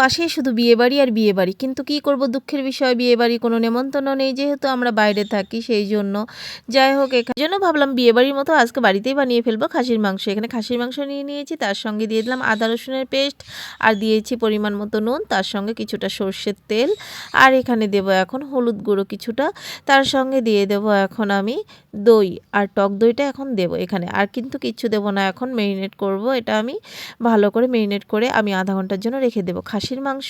পাশেই শুধু বিয়েবাড়ি আর বিয়েবাড়ি। কিন্তু কি করব? দুঃখের বিষয় বিয়েবাড়ি কোনো নেমন্তন্ন নেই। যেহেতু আমরা বাইরে থাকি, সেই জন্য। যাই হোক এখানে জন্য ভাবলাম বিয়েবাড়ির মতো আজকে বাড়িতেই বানিয়ে ফেলব খাসির মাংস। এখানে খাসির মাংস নিয়ে নিয়েছি, তার সঙ্গে দিয়ে দিলাম আদা রসুনের পেস্ট আর দিয়েছি পরিমাণ মতো নুন, তার সঙ্গে কিছুটা সর্ষের তেল। আর এখানে দেব এখন হলুদ গুঁড়ো কিছুটা। তার সঙ্গে দিয়ে দেব এখন আমি দই আর টক দইটা এখন দেব এখানে। আর কিন্তু কিচ্ছু দেব না, এখন মেরিনেট করব। এটা আমি ভালো করে মেরিনেট করে আমি আধা ঘণ্টার জন্য রেখে দেবো। খাসির মাংস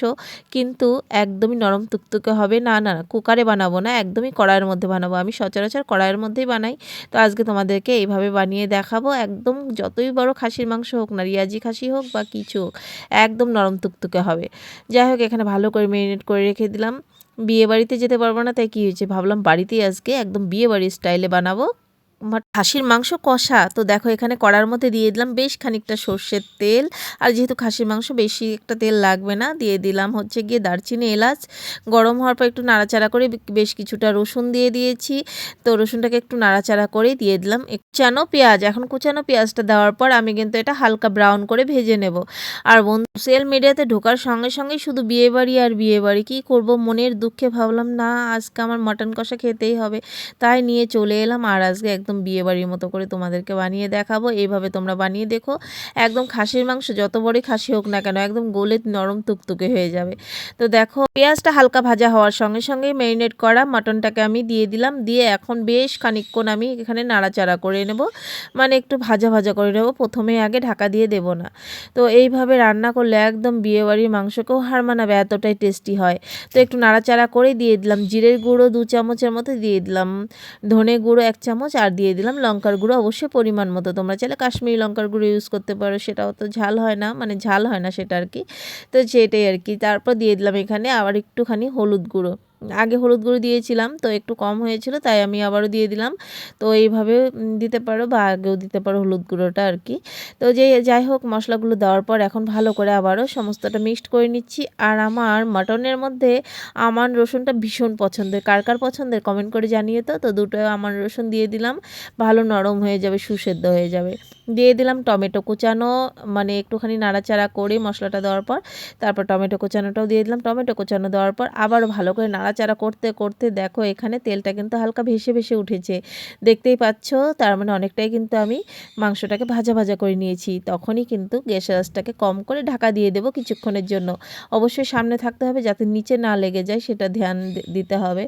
কিন্তু একদমই নরম তুকতুকে হবে। না না কুকারে বানাবো না, একদমই কড়াইয়ের মধ্যে বানাবো। আমি সচরাচর কড়াইয়ের মধ্যেই বানাই। তো আজকে তোমাদেরকে এইভাবে বানিয়ে দেখাবো। একদম যতই বড় খাসির মাংস হোক না, রিয়াজি খাসি হোক বা কিছু হোক, একদম নরম তুকতুকে হবে। যাই হোক, এখানে ভালো করে মেরিনেট করে রেখে দিলাম। বিয়ে বাড়িতে যেতে পারব না, তাই কী হয়েছে ভাবলাম বাড়িতেই আজকে একদম বিয়ে বাড়ির স্টাইলে বানাবো। খাসির মাংস কষা। তো দেখো এখানে কড়ার মধ্যে দিয়ে দিলাম বেশ খানিকটা সর্ষের তেল। আর যেহেতু খাসির মাংস বেশি একটা তেল লাগবে না, দিয়ে দিলাম হচ্ছে গিয়ে দারচিনি, এলাচ। গরম হওয়ার পর একটু নাড়াচাড়া করে বেশ কিছুটা রসুন দিয়ে দিয়েছি। তো রসুনটাকে একটু নাড়াচাড়া করে দিয়ে দিলাম কুচানো পেঁয়াজ। এখন কুচানো পেঁয়াজটা দেওয়ার পর আমি কিন্তু এটা হালকা ব্রাউন করে ভেজে নেব। আর বন্ধু, সোশ্যাল মিডিয়াতে ঢোকার সঙ্গে সঙ্গেই শুধু বিয়ে বাড়ি আর বিয়ে বাড়ি কী করব? মনের দুঃখে ভাবলাম, না, আজকে আমার মাটন কষা খেতেই হবে। তাই নিয়ে চলে এলাম আর আজকে একদম বিয়েবাড়ির মতো করে তোমাদেরকে বানিয়ে দেখাবো। এইভাবে তোমরা বানিয়ে দেখো। একদম খাসির মাংস যত বড়ই খাসি হোক না কেন, একদম গোলে নরম তুকতুকে হয়ে যাবে। তো দেখো, পেঁয়াজটা হালকা ভাজা হওয়ার সঙ্গে সঙ্গে ম্যারিনেট করা মাটনটাকে আমি দিয়ে দিলাম। দিয়ে এখন বেশ খানিকক্ষণ আমি এখানে নাড়াচাড়া করে নেব। মানে একটু ভাজা ভাজা করে নেব। প্রথমে আগে ঢাকা দিয়ে দেব না। তো এইভাবে রান্না করলে একদম বিয়েবাড়ির মাংসকেও হার মানাবে, এতটাই টেস্টি হয়। তো একটু নাড়াচাড়া করে দিয়ে দিলাম। জিরের গুঁড়ো দু চামচের মতো দিয়ে দিলাম। ধনে গুঁড়ো এক চামচ আর দিয়ে দিলাম। লঙ্কার গুঁড়ো অবশ্যই পরিমাণ মতো। তোমরা চাইলে কাশ্মীরি লঙ্কার গুঁড়ো ইউজ করতে পারো। সেটাও তো ঝাল হয় না মানে ঝাল হয় না সেটা আর কি। তো সেটাই আর কি। তারপর দিয়ে দিলাম এখানে আবার একটুখানি হলুদ গুঁড়ো। আগে হলুদ গুঁড়ো দিয়েছিলাম, তো একটু কম হয়েছিল, তাই আমি আবারও দিয়ে দিলাম। তো এইভাবে দিতে পারো বা আগেও দিতে পারো হলুদ গুঁড়োটা আর কি। তো যে, যাই হোক, মশলাগুলো দেওয়ার পর এখন ভালো করে আবারও সমস্তটা মিক্সড করে নিচ্ছি। আর আমার মাটনের মধ্যে আমার রসুনটা ভীষণ পছন্দের। কার কার পছন্দের কমেন্ট করে জানিয়ে তো তো দুটো আমার রসুন দিয়ে দিলাম। ভালো নরম হয়ে যাবে, সুসেদ্ধ হয়ে যাবে। দিয়ে দিলাম টমেটো কুচানো মানে একটুখানি নাড়াচাড়া করে মশলাটা দেওয়ার পর, তারপর টমেটো কুচানোটাও দিয়ে দিলাম। টমেটো কুচানো দেওয়ার পর আবারও ভালো করে নাড়াচাড়া করতে করতে দেখো এখানে তেলটা কিন্তু হালকা ভেসে ভেসে উঠেছে। দেখতেই পাচ্ছ, তার মানে অনেকটাই কিন্তু আমি মাংসটাকে ভাজা ভাজা করে নিয়েছি। তখনই কিন্তু গ্যাসের আঁচটাকে কম করে ঢাকা দিয়ে দেবো কিছুক্ষণের জন্য। অবশ্যই সামনে থাকতে হবে যাতে নিচে না লেগে যায়, সেটা ধ্যান দিতে হবে।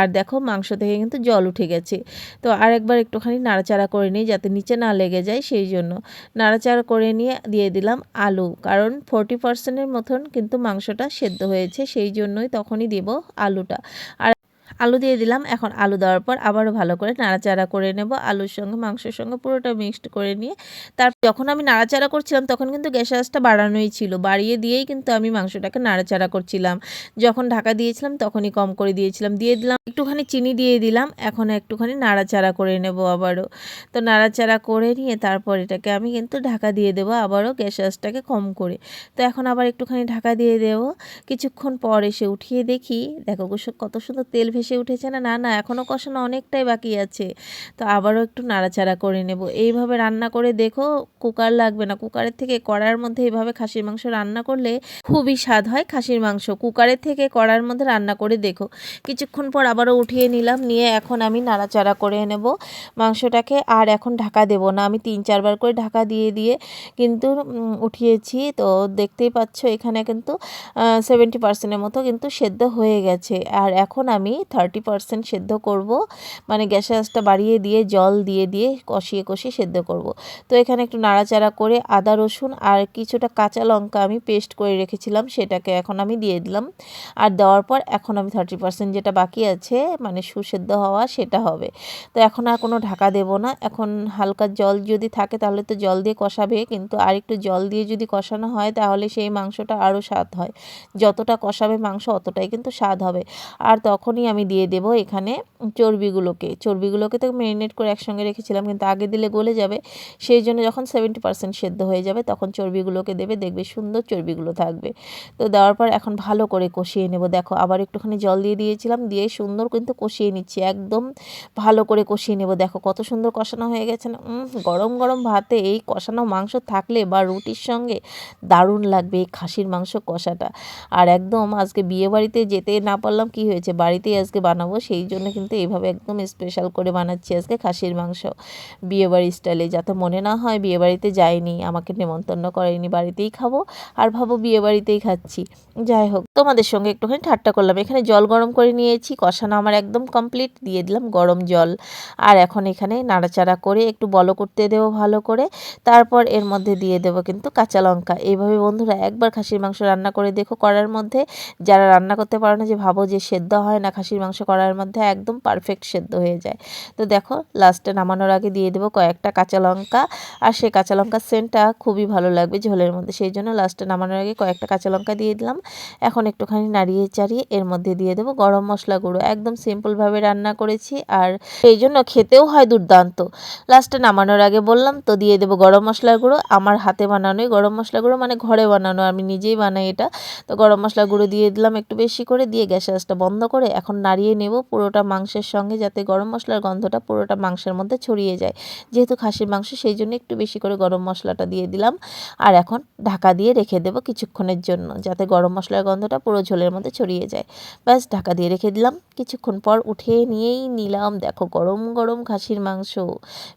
আর দেখো মাংস থেকে কিন্তু জল উঠে গেছে। তো আরেকবার একটুখানি নাড়াচাড়া করে নিই যাতে নিচে না লেগে যায়। সেই জন্য। নাড়াচাড়া করে নিয়ে দিয়ে দিলাম আলু। কারণ ফোরটি পার্সেন্টের মতন কিন্তু মাংসটা সেদ্ধ হয়েছে, সেই জন্যই তখনই দেব আলুটা। আর আলু দিয়ে দিলাম। এখন আলু দেওয়ার পর আবারও ভালো করে নাড়াচাড়া করে নেব। আলুর সঙ্গে, মাংসের সঙ্গে পুরোটা মিক্সড করে নিয়ে তার যখন আমি নাড়াচাড়া করছিলাম তখন কিন্তু গ্যাস আঁচটা বাড়ানোই ছিল। বাড়িয়ে দিয়েই কিন্তু আমি মাংসটাকে নাড়াচাড়া করছিলাম। যখন ঢাকা দিয়েছিলাম তখনই কম করে দিয়েছিলাম। দিয়ে দিলাম একটুখানি চিনি দিয়ে দিলাম। এখন একটুখানি নাড়াচাড়া করে নেব আবারও। তো নাড়াচাড়া করে নিয়ে তারপর এটাকে আমি কিন্তু ঢাকা দিয়ে দেবো আবারও গ্যাস আঁচটাকে কম করে। তো এখন আবার একটুখানি ঢাকা দিয়ে দেবো। কিছুক্ষণ পর এসে উঠিয়ে দেখি, দেখো কত সুন্দর তেল ভেসে উঠেছে না না না এখনও কষানো অনেকটাই বাকি আছে। তো আবারও একটু নাড়াচাড়া করে নেব। এইভাবে রান্না করে দেখো, কুকার লাগবে না। কুকারের থেকে কড়ার মধ্যে এইভাবে খাসির মাংস রান্না করলে খুবই স্বাদ হয় খাসির মাংস। কুকারের থেকে কড়ার মধ্যে রান্না করে দেখো। কিছুক্ষণ পর আবারও উঠিয়ে নিলাম, নিয়ে এখন আমি নাড়াচাড়া করে নেব মাংসটাকে। আর এখন ঢাকা দেব না, আমি তিন, চারবার করে ঢাকা দিয়ে দিয়ে কিন্তু উঠিয়েছি। তো দেখতেই পাচ্ছ এখানে কিন্তু সেভেন্টি পার্সেন্টের মতো কিন্তু সেদ্ধ হয়ে গেছে। আর এখন আমি থার্টি পার্সেন্ট সেদ্ধ করব। মানে গ্যাসের বাড়িয়ে দিয়ে, জল দিয়ে দিয়ে কষিয়ে কষিয়ে সেদ্ধ করব। তো এখানে একটু নাড়াচাড়া করে আদা, রসুন আর কিছুটা কাঁচা লঙ্কা আমি পেস্ট করে রেখেছিলাম, সেটাকে এখন আমি দিয়ে দিলাম। আর দেওয়ার পর এখন আমি থার্টি পার্সেন্ট যেটা বাকি আছে মানে সুসেদ্ধ হওয়া, সেটা হবে। তো এখন আর কোনো ঢাকা দেব না। এখন হালকা জল যদি থাকে তাহলে তো জল দিয়ে কষাবে, কিন্তু আর একটু জল দিয়ে যদি কষানো হয় তাহলে সেই মাংসটা আরও স্বাদ হয়। যতটা কষাবে মাংস, অতটাই কিন্তু স্বাদ হবে। আর তখনই আমি আমি দিয়ে দেব এখানে চর্বিগুলোকে। চর্বিগুলোকে তো ম্যারিনেট করে একসঙ্গে রেখেছিলাম, কিন্তু আগে দিলে গলে যাবে। সেই জন্য যখন সেভেন্টি পার্সেন্ট সেদ্ধ হয়ে যাবে, তখন চর্বিগুলোকে দেবে, দেখবে সুন্দর চর্বিগুলো থাকবে। তো দেওয়ার পর এখন ভালো করে কষিয়ে নেব। দেখো, আবার একটুখানি জল দিয়ে দিয়েছিলাম, দিয়ে সুন্দর কিন্তু কষিয়ে নিচ্ছি, একদম ভালো করে কষিয়ে নেব। দেখো, কত সুন্দর কষানো হয়ে গেছে না? গরম গরম ভাতে এই কষানো মাংস থাকলে বা রুটির সঙ্গে দারুণ লাগবে এই খাসির মাংস কষাটা। আর একদম আজকে বিয়ে বাড়িতে যেতে না পারলাম, কি হয়েছে? বাড়িতেই আজকে বানাবো। সেই জন্য কিন্তু এইভাবে একদম স্পেশাল করে বানাচ্ছি আজকে খাসির মাংস। বিয়ে বাড়ি স্টাইলে যাতে মনে না হয় বিয়েবাড়িতে যাইনি, আমাকে নেমন্তন্ন করেনি, বাড়িতেই খাব আর ভাবো বিয়েবাড়িতেই খাচ্ছি। যাই হোক, তোমাদের সঙ্গে একটুখানি ঠাট্টা করলাম। এখানে জল গরম করে নিয়েছি, কষানো আমার একদম কমপ্লিট দিয়ে দিলাম গরম জল। আর এখন এখানে নাড়াচাড়া করে একটু বলো করতে দেবো ভালো করে। তারপর এর মধ্যে দিয়ে দেবো কিন্তু কাঁচা লঙ্কা। এইভাবে বন্ধুরা একবার খাসির মাংস রান্না করে দেখো করার মধ্যে। যারা রান্না করতে পারো না যে ভাবো যে সেদ্ধ হয় না খাসির মাংস করার মধ্যে একদম পারফেক্ট সেদ্ধ হয়ে যায়। তো দেখো লাস্টে নামানোর আগে দিয়ে দেবো কয়েকটা কাঁচা লঙ্কা। আর সেই কাঁচা লঙ্কার সেন্টটা খুবই ভালো লাগবে ঝোলের মধ্যে। সেই জন্য লাস্টে নামানোর আগে কয়েকটা কাঁচা লঙ্কা দিয়ে দিলাম। এখন একটুখানি নাড়িয়ে চাড়িয়ে এর মধ্যে দিয়ে দেবো গরম মশলা গুঁড়ো। একদম সিম্পলভাবে রান্না করেছি। আর সেই জন্য খেতেও হয় দুর্দান্ত। লাস্টে নামানোর আগে বললাম তো দিয়ে দেবো গরম মশলা গুঁড়ো। আমার হাতে বানানোই গরম মশলা গুঁড়ো মানে ঘরে বানানো, আমি নিজেই বানাই এটা। তো গরম মশলা গুঁড়ো দিয়ে দিলাম একটু বেশি করে। দিয়ে গ্যাসের আঁচটা বন্ধ করে এখন নাড়িয়ে নেব পুরোটা মাংসের সঙ্গে যাতে গরম মশলার গন্ধটা পুরোটা মাংসের মধ্যে ছড়িয়ে যায়। যেহেতু খাসির মাংস, সেই জন্য একটু বেশি করে গরম মশলাটা দিয়ে দিলাম। আর এখন ঢাকা দিয়ে রেখে দেবো কিছুক্ষণের জন্য, যাতে গরম মশলার গন্ধটা পুরো ঝোলের মধ্যে ছড়িয়ে যায়। ব্যাস, ঢাকা দিয়ে রেখে দিলাম। কিছুক্ষণ পর উঠে নিয়েই নিলাম, দেখো গরম গরম খাসির মাংস।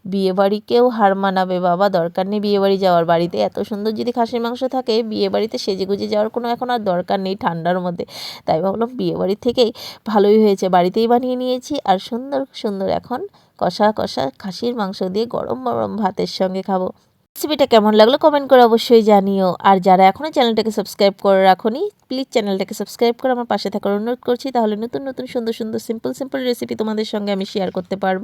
বিয়ে বাড়িকেও হার মানাবে বাবা, দরকার নেই বিয়েবাড়ি যাওয়ার বাড়িতে। এত সুন্দর যদি খাসির মাংস থাকে, বিয়েবাড়িতে সেজে গুজে যাওয়ার কোনো এখন আর দরকার নেই ঠান্ডার মধ্যে। তাই ভাবলাম বিয়ে থেকেই থেকেই ভালোই হয়েছে। বাড়িতেই বানিয়ে নিয়েছি আর সুন্দর সুন্দর এখন কষা কষা খাসির মাংস দিয়ে গরম গরম ভাতের সঙ্গে খাব। রেসিপিটা কেমন লাগল কমেন্ট করে অবশ্যই জানিও। আর যারা এখনও চ্যানেলটাকে সাবস্ক্রাইব করে রাখোনি প্লিজ চ্যানেলটাকে সাবস্ক্রাইব করে আমার পাশে থাকার অনুরোধ করছি। তাহলে নতুন নতুন, সুন্দর সুন্দর সিম্পল সিম্পল রেসিপি তোমাদের সঙ্গে আমি শেয়ার করতে পারব।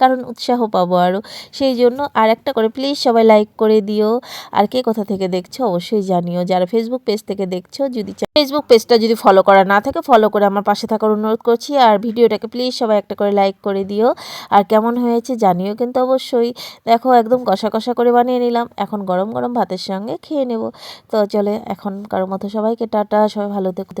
কারণ উৎসাহ পাবো আরও সেই জন্য আর একটা করে প্লিজ সবাই লাইক করে দিও। আর কে কোথা থেকে দেখছ অবশ্যই জানিও। যারা ফেসবুক পেজ থেকে দেখছ, যদি ফেসবুক পেজটা যদি ফলো করা না থাকে ফলো করে আমার পাশে থাকার অনুরোধ করছি। আর ভিডিওটাকে প্লিজ সবাই একটা করে লাইক করে দিও। আর কেমন হয়েছে জানিও কিন্তু অবশ্যই। দেখো একদম কষা কষা করে বানিয়ে নিলাম। এখন গরম গরম ভাতের সঙ্গে খেয়ে নেব। তো চলে এখন কারও মতো সবাইকে টাটা। সবাই ভালো থেকো।